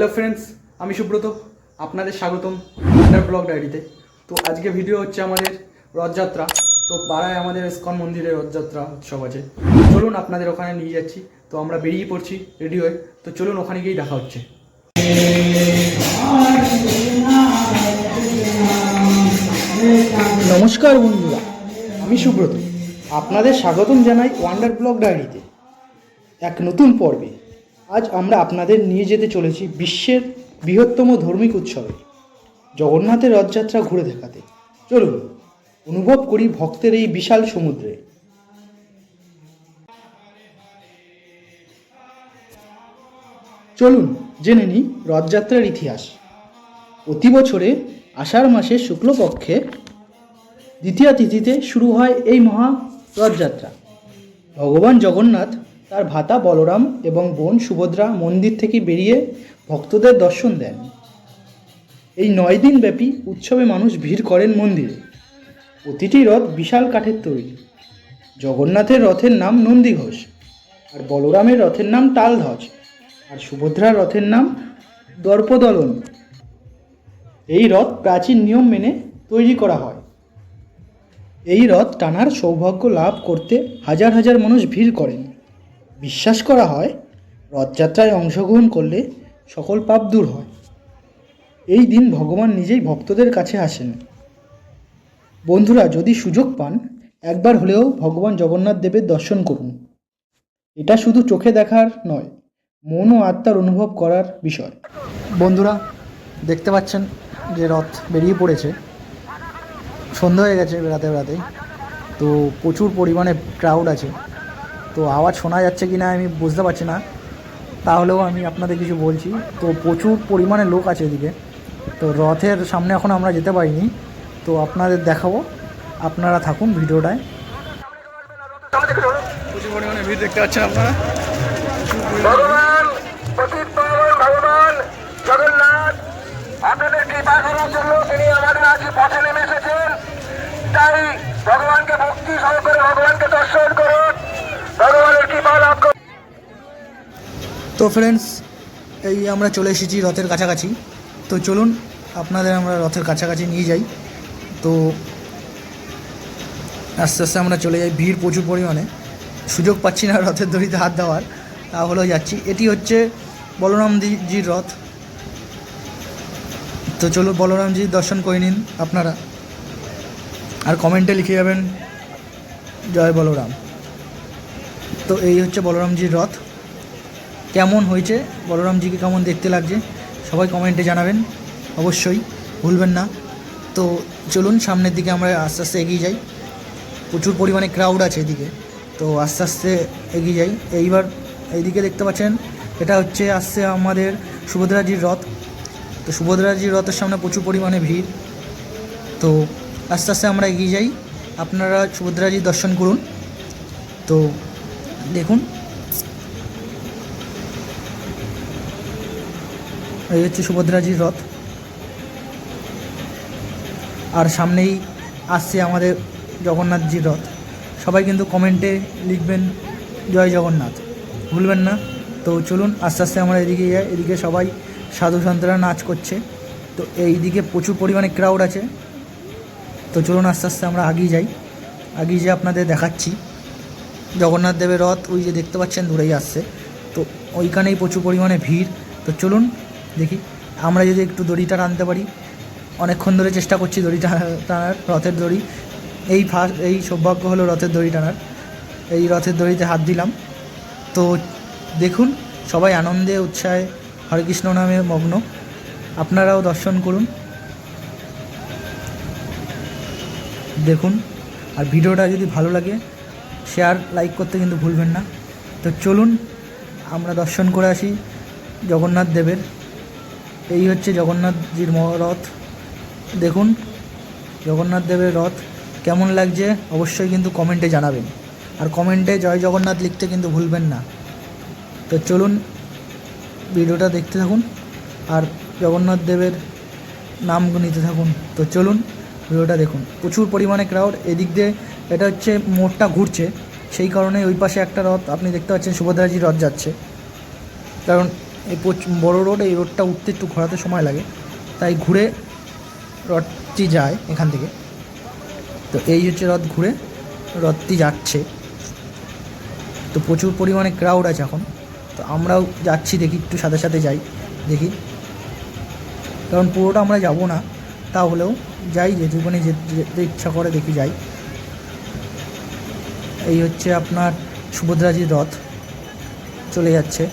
Hello friends, আমি সুব্রত, আপনাদের স্বাগতম আন্ডার ব্লগ ডায়েরিতে। তো আজকে ভিডিও হচ্ছে আমাদের রথযাত্রা। তো পাড়ায় আমাদের ইস্কন মন্দিরে রথযাত্রা উৎসব আছে। চলুন আপনাদের ওখানে নিয়ে যাচ্ছি। তো আমরা বেরিয়ে পড়ছি রেডি হয়ে। তো চলুন ওখানে গিয়েই দেখা হচ্ছে। নমস্কার বন্ধুরা, আমি সুব্রত। আপনাদের স্বাগতম জানাই ওয়ান্ডার ব্লগ ডায়েরিতে। এক নতুন পর্বে। আজ আমরা আপনাদের নিয়ে যেতে চলেছি বিশ্বের বৃহত্তম ধার্মিক উৎসবে। জগন্নাথের রথযাত্রা ঘুরে দেখাতে। চলুন, অনুভব করি ভক্তের এই বিশাল সমুদ্রে। চলুন, জেনে নিই রথযাত্রার ইতিহাস। প্রতি বছরে আষাঢ় মাসের শুক্লপক্ষে দ্বিতীয় তিথিতে শুরু হয় এই মহা রথযাত্রা। ভগবান জগন্নাথ তার ভাতা বলরাম এবং বোন সুভদ্রা মন্দির থেকে বেরিয়ে ভক্তদের দর্শন দেন। এই নয় দিন ব্যাপী উৎসবে মানুষ ভিড় করেন মন্দিরে। প্রতিটি রথ বিশাল কাঠের তৈরি। জগন্নাথের রথের নাম নন্দীঘোষ আর বলরামের রথের নাম তালধ্বজ আর সুভদ্রার রথের নাম দর্পদলন। এই রথ প্রাচীন নিয়ম মেনে তৈরি করা হয়। এই রথ টানার সৌভাগ্য লাভ করতে হাজার হাজার মানুষ ভিড় করেন। বিশ্বাস করা হয়, রথযাত্রায় অংশগ্রহণ করলে সকল পাপ দূর হয়। এই দিন ভগবান নিজেই ভক্তদের কাছে আসেন। বন্ধুরা, যদি সুযোগ পান, একবার হলেও ভগবান জগন্নাথ দেবের দর্শন করুন। এটা শুধু চোখে দেখার নয় মন ও আত্মার অনুভব করার বিষয়। বন্ধুরা, দেখতে পাচ্ছেন যে রথ বেরিয়ে পড়েছে। সন্ধ্যা হয়ে গেছে বেড়াতে বেড়াতে তো প্রচুর পরিমাণে ক্রাউড আছে। তো আওয়াজ শোনা যাচ্ছে কি না আমি বুঝতে পারছি না। তাহলেও আমি আপনাদের কিছু বলছি। তো প্রচুর পরিমাণে লোক আছে এদিকে। তো রথের সামনে এখন আমরা যেতে পারিনি। তো আপনাদের দেখাবো। আপনারা থাকুন ভিডিওটায়। প্রচুর পরিমাণে ভিড় দেখতে পাচ্ছেন আপনারা ভগবান পতিত পাবন ভগবান জগন্নাথ আপনাদের কৃপা করার জন্য তিনি আমাদের আজ পথে নেমে এসেছেন তাই ভগবানকে ভক্তি সহকারে ভগবানকে দর্শন করুন ভগবানের কৃপা লাভ করুন তো ফ্রেন্ডস এই আমরা চলে এসেছি রথের কাছাকাছি। তো চলুন, আপনাদের আমরা রথের কাছাকাছি নিয়ে যাই। তো আস্তে আস্তে আমরা চলে যাই, ভিড় প্রচুর পরিমাণে। সুযোগ পাচ্ছি না রথের দড়িতে হাত দেওয়ার, তাহলেও যাচ্ছি। এটি হচ্ছে বলরামজির রথ। তো চলুন বলরামজির দর্শন করে নিন আপনারা। আর কমেন্টে লিখে যাবেন, জয় বলরাম। তো এই হচ্ছে বলরামজির রথ। কেমন হয়েছে? বলরামজিকে কেমন দেখতে লাগছে? সবাই কমেন্টে জানাবেন। অবশ্যই ভুলবেন না। তো চলুন, সামনের দিকে আমরা আস্তে আস্তে এগিয়ে যাই। প্রচুর পরিমাণে ক্রাউড আছে এদিকে। তো আস্তে আস্তে এগিয়ে যাই। এইবার এইদিকে দেখতে পাচ্ছেন, এটা হচ্ছে আসছে আমাদের সুভদ্রাজির রথ। তো সুভদ্রাজির রথের সামনে প্রচুর পরিমাণে ভিড়। তো আস্তে আস্তে আমরা এগিয়ে যাই। আপনারা সুভদ্রাজির দর্শন করুন। তো দেখুন এই হচ্ছে সুভদ্রাজির রথ। আর সামনেই আসছে আমাদের জগন্নাথজির রথ। সবাই কিন্তু কমেন্টে লিখবেন, জয় জগন্নাথ। ভুলবেন না। তো চলুন, আস্তে আস্তে আমরা এদিকে যাই। এদিকে সবাই সাধু সন্তরা নাচ করছে। তো এই দিকে প্রচুর পরিমাণে ক্রাউড আছে। তো চলুন, আস্তে আস্তে আমরা আগিয়ে যাই। আগিয়ে যেয়ে আপনাদের দেখাচ্ছি। জগন্নাথ দেবের রথ, ওই যে দেখতে পাচ্ছেন, দূরেই আসছে। তো ওইখানেই প্রচুর পরিমাণে ভিড়। তো চলুন দেখি। আমরা যদি একটু দড়িটা টানতে পারি। অনেকক্ষণ ধরে চেষ্টা করছি দড়ি টানার, রথের দড়ি। এই ফার্স্ট এই সৌভাগ্য হলো রথের দড়ি টানার। এই রথের দড়িতে হাত দিলাম। তো দেখুন, সবাই আনন্দে, উৎসাহে হরে কৃষ্ণ নামে মগ্ন। আপনারাও দর্শন করুন। দেখুন, আর ভিডিওটা যদি ভালো লাগে শেয়ার লাইক করতে কিন্তু ভুলবেন না। তো চলুন, আমরা দর্শন করে আসি জগন্নাথ দেবের। এই হচ্ছে জগন্নাথজির রথ। দেখুন, জগন্নাথ দেবের রথ কেমন লাগছে অবশ্যই কিন্তু কমেন্টে জানাবেন। আর কমেন্টে জয় জগন্নাথ লিখতে কিন্তু ভুলবেন না। তো চলুন, ভিডিওটা দেখতে থাকুন আর জগন্নাথ দেবের নাম নিতে থাকুন। তো চলুন, ভিডিওটা দেখুন। প্রচুর পরিমাণে ক্রাউড এদিক দিয়ে এটা হচ্ছে মোড়টা ঘুরছে। সেই কারণে ওই পাশে একটা রথ আপনি দেখতে পাচ্ছেন, সুভদ্রাজির রথ যাচ্ছে। কারণ এই বড় রোড, এই রোডটা উঠতে একটু ঘোরাতে সময় লাগে। তাই ঘুরে রথটি যায় এখান থেকে। তো এই হচ্ছে রথ ঘুরে রথটি যাচ্ছে। তো প্রচুর পরিমাণে ক্রাউড আছে এখন। তো আমরাও যাচ্ছি দেখি, একটু সাথে সাথে যাই, দেখি। কারণ পুরোটা আমরা যাব না, তাহলেও যাই, যে- যেতে ইচ্ছা করে দেখি যাই। এই হচ্ছে আপনার সুভদ্রাজির রথ। চলে যাচ্ছে।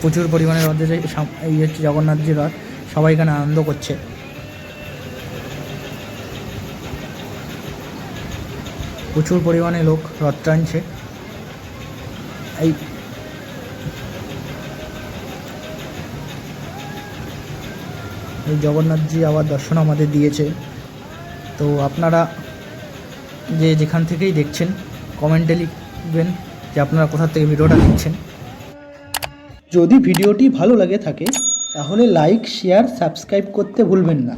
প্রচুর পরিমাণে এই এই হচ্ছে জগন্নাথজি রথ। সবাই এখানে আনন্দ করছে। প্রচুর পরিমাণে লোক রথ টানছে। এই এই জগন্নাথজি আবার দর্শন আমাদের দিয়েছে। তো আপনারা যে যেখান থেকেই দেখছেন কমেন্টে লিখবেন যে আপনারা কোথা থেকে ভিডিওটা দেখছেন। যদি ভিডিওটি ভালো লাগে থাকে, তাহলে লাইক শেয়ার সাবস্ক্রাইব করতে ভুলবেন না।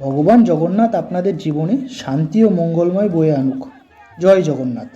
ভগবান জগন্নাথ আপনাদের জীবনে শান্তি ও মঙ্গলময় বয়ে আনুক। জয় জগন্নাথ।